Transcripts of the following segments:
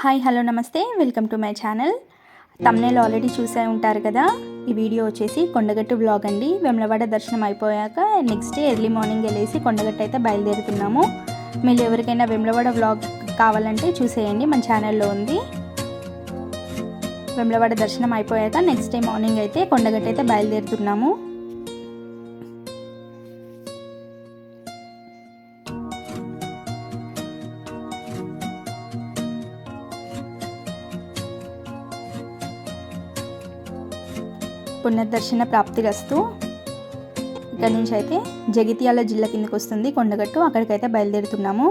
Hi hello నమస్తే. Welcome to my channel. Thumbnail already చూసే ఉంటారు కదా? ఈ వీడియో వచ్చేసి కొండగట్టు బ్లాగ్ అండి. వెమ్లవాడ దర్శనం అయిపోయాక నెక్స్ట్ డే ఎర్లీ మార్నింగ్ వెళ్ళేసి కొండగట్టు అయితే బయలుదేరుతున్నాము. మీరు ఎవరికైనా వెమ్లవాడ బ్లాగ్ కావాలంటే చూసేయండి. మన ఛానల్లో ఉంది. వెమ్లవాడ దర్శనం అయిపోయాక నెక్స్ట్ డే మార్నింగ్ అయితే కొండగట్టు అయితే బయలుదేరుతున్నాము. పునర్దర్శన ప్రాప్తిరస్తు ఇక్కడ నుంచి అయితే జగిత్యాల జిల్లా కిందకి వస్తుంది కొండగట్టు. అక్కడికైతే బయలుదేరుతున్నాము.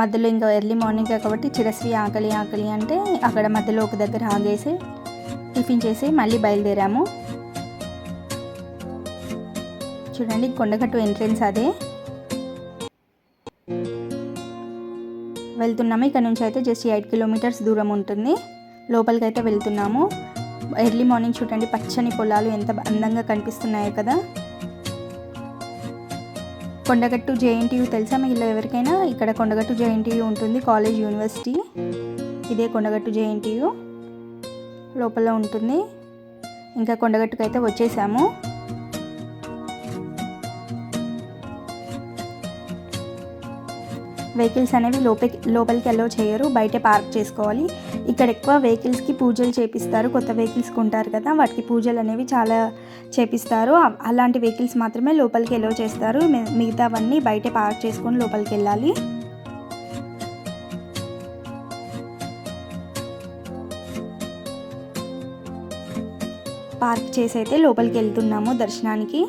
మధ్యలో ఇంకా ఎర్లీ మార్నింగ్ కాబట్టి చిరస్వి ఆకలి ఆకలి అంటే అక్కడ మధ్యలో ఒక దగ్గర ఆగేసి టిఫిన్ చేసి మళ్ళీ బయలుదేరాము. చూడండి కొండగట్టు ఎంట్రెన్స్ అదే. వెళ్తున్నాము. ఇక్కడ నుంచి అయితే జస్ట్ ఎయిట్ కిలోమీటర్స్ దూరం ఉంటుంది. లోపలికి అయితే వెళ్తున్నాము. ఎర్లీ మార్నింగ్ చూడండి పచ్చని పొలాలు ఎంత అందంగా కనిపిస్తున్నాయో కదా. కొండగట్టు జేఎన్టీయూ తెలుసా మీలో ఎవరికైనా? ఇక్కడ కొండగట్టు జేఎన్టీయూ ఉంటుంది కాలేజ్ యూనివర్సిటీ. ఇదే కొండగట్టు జేఎన్టీయూ లోపల ఉంటుంది. ఇంకా కొండగట్టుకు అయితే వచ్చేసాము. వెహికల్స్ అనేవి లోపలికి లోపలికి అలో చేయరు. బయటే పార్క్ చేసుకోవాలి. ఇక్కడ ఎక్కువ వెహికల్స్కి పూజలు చేపిస్తారు. కొత్త వెహికల్స్ కొంటారు కదా వాటికి పూజలు అనేవి చాలా చేపిస్తారు. అలాంటి వెహికల్స్ మాత్రమే లోపలికి అలో చేస్తారు. మిగతావన్నీ బయటే పార్క్ చేసుకొని లోపలికి వెళ్ళాలి. పార్క్ చేసి అయితే లోపలికి వెళ్తున్నాము దర్శనానికి.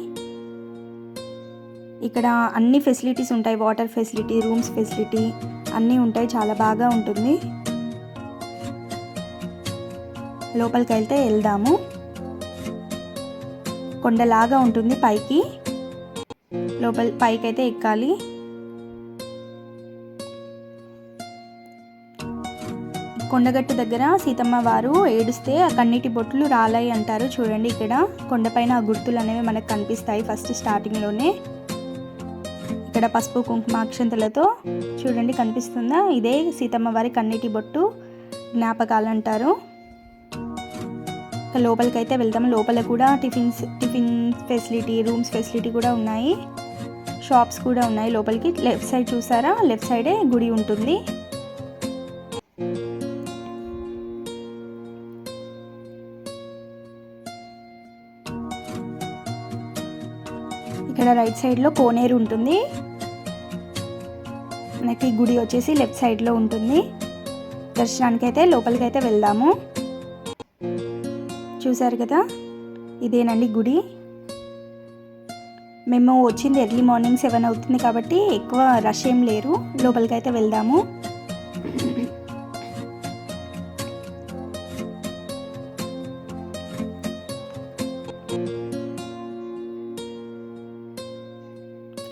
ఇక్కడ అన్ని ఫెసిలిటీస్ ఉంటాయి. వాటర్ ఫెసిలిటీ రూమ్స్ ఫెసిలిటీ అన్నీ ఉంటాయి. చాలా బాగా ఉంటుంది. లోపలికి వెళ్తే వెళ్దాము. కొండలాగా ఉంటుంది పైకి. లోపల పైకి అయితే ఎక్కాలి. కొండగట్టు దగ్గర సీతమ్మ వారు ఏడుస్తే ఆ కన్నీటి బొట్లు రాలాయి అంటారు. చూడండి ఇక్కడ కొండపైన ఆ గుర్తులు అనేవి మనకు కనిపిస్తాయి ఫస్ట్ స్టార్టింగ్లోనే ఇక్కడ పసుపు కుంకుమ అక్షంతలతో చూడండి కనిపిస్తుందా? ఇదే సీతమ్మ వారి కన్నీటి బొట్టు జ్ఞాపకాలు అంటారు లోపలికి అయితే వెళ్తాము లోపల కూడా tiffins tiffin facility rooms facility కూడా ఉన్నాయి. షాప్స్ కూడా ఉన్నాయి లోపలికి. లెఫ్ట్ సైడ్ చూసారా? లెఫ్ట్ సైడే గుడి ఉంటుంది. ఇక్కడ రైట్ సైడ్లో కోనేరు ఉంటుంది. మనకి గుడి వచ్చేసి లెఫ్ట్ సైడ్లో ఉంటుంది. దర్శనానికి అయితే లోపలికి అయితే వెళ్దాము. చూసారు కదా? ఇదేనండి గుడి. మేము వచ్చింది ఎర్లీ మార్నింగ్ సెవెన్ అవుతుంది కాబట్టి ఎక్కువ రష్ ఏం లేరు. లోపలికి అయితే వెళ్దాము.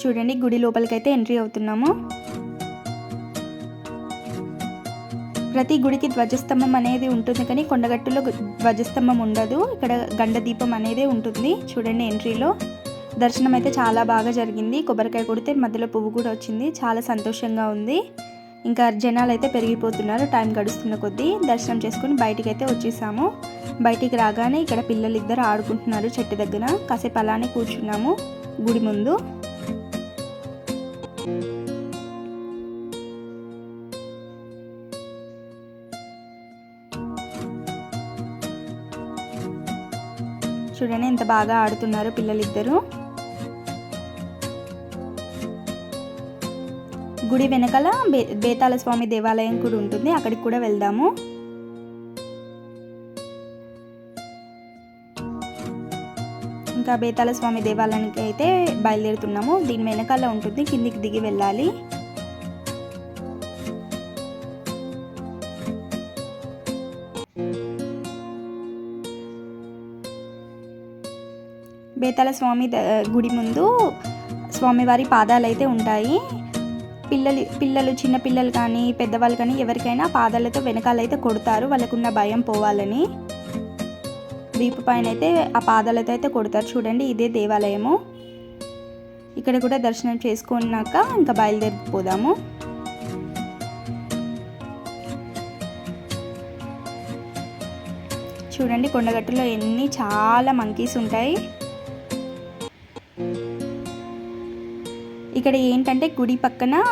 చూడండి గుడి లోపలికి అయితే ఎంట్రీ అవుతున్నాము. ప్రతి గుడికి ధ్వజస్తంభం అనేది ఉంటుంది కానీ కొండగట్టులో ధ్వజస్తంభం ఉండదు. ఇక్కడ గండ దీపం అనేది ఉంటుంది. చూడండి ఎంట్రీలో దర్శనం అయితే చాలా బాగా జరిగింది. కొబ్బరికాయ కొడితే మధ్యలో పువ్వు కూడా వచ్చింది. చాలా సంతోషంగా ఉంది. ఇంకా జనాలు అయితే పెరిగిపోతున్నారు. టైం గడుస్తున్న కొద్దీ దర్శనం చేసుకుని బయటికి అయితే వచ్చేసాము. బయటికి రాగానే ఇక్కడ పిల్లలు ఇద్దరు ఆడుకుంటున్నారు చెట్టు దగ్గర. కాసేపు అలానే కూర్చున్నాము గుడి ముందు. చూడండి ఎంత బాగా ఆడుతున్నారు పిల్లలిద్దరూ. గుడి వెనకాల బే బేతాళ స్వామి దేవాలయం కూడా ఉంటుంది అక్కడికి కూడా వెళ్దాము. ఇంకా బేతాళ స్వామి దేవాలయానికి అయితే బయలుదేరుతున్నాము. దీని వెనకాల ఉంటుంది కిందికి దిగి వెళ్ళాలి. బేతాల స్వామి ద- గుడి ముందు స్వామివారి పాదాలు అయితే ఉంటాయి. పిల్లలు పిల్లలు చిన్న పిల్లలు కానీ పెద్దవాళ్ళు కానీ ఎవరికైనా పాదాలతో వెనకాలైతే కొడతారు. వాళ్ళకున్న భయం పోవాలని. వీపు పైన అయితే ఆ పాదాలతో అయితే కొడతారు. చూడండి ఇదే దేవాలయము. ఇక్కడ కూడా దర్శనం చేసుకున్నాక ఇంకా బయలుదేరిపోదాము. చూడండి కొండగట్టులో ఎన్ని చాలా మంకీస్ ఉంటాయి. ఇక్కడ ఏంటంటే గుడి పక్కన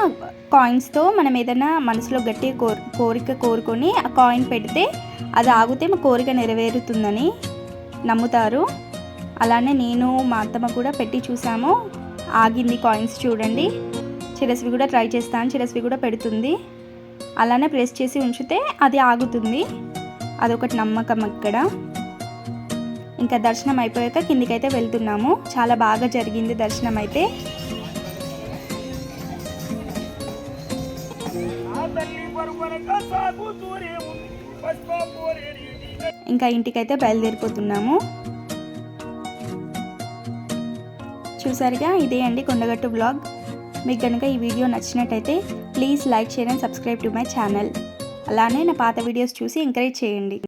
కాయిన్స్తో మనం ఏదైనా మనసులో గట్టి కోర్ కోరిక కోరుకొని ఆ కాయిన్ పెడితే అది ఆగితే మా కోరిక నెరవేరుతుందని నమ్ముతారు. అలానే నేను మా అత్తమ్మ కూడా పెట్టి చూసాము. ఆగింది కాయిన్స్ చూడండి. చిరస్వి కూడా ట్రై చేస్తాను చిరస్వి కూడా పెడుతుంది. అలానే ప్రెస్ చేసి ఉంచితే అది ఆగుతుంది. అదొకటి నమ్మకం అక్కడ. ఇంకా దర్శనం అయిపోయాక కిందికైతే వెళ్తున్నాము. చాలా బాగా జరిగింది దర్శనం అయితే. ఇంకా ఇంటికైతే బయలుదేరిపోతున్నాము. చూసారుగా ఇదే అండి కొండగట్టు బ్లాగ్ మీకు కనుక ఈ వీడియో నచ్చినట్టయితే please like share and subscribe to my channel. అలానే నా పాత వీడియోస్ చూసి ఎంకరేజ్ చేయండి.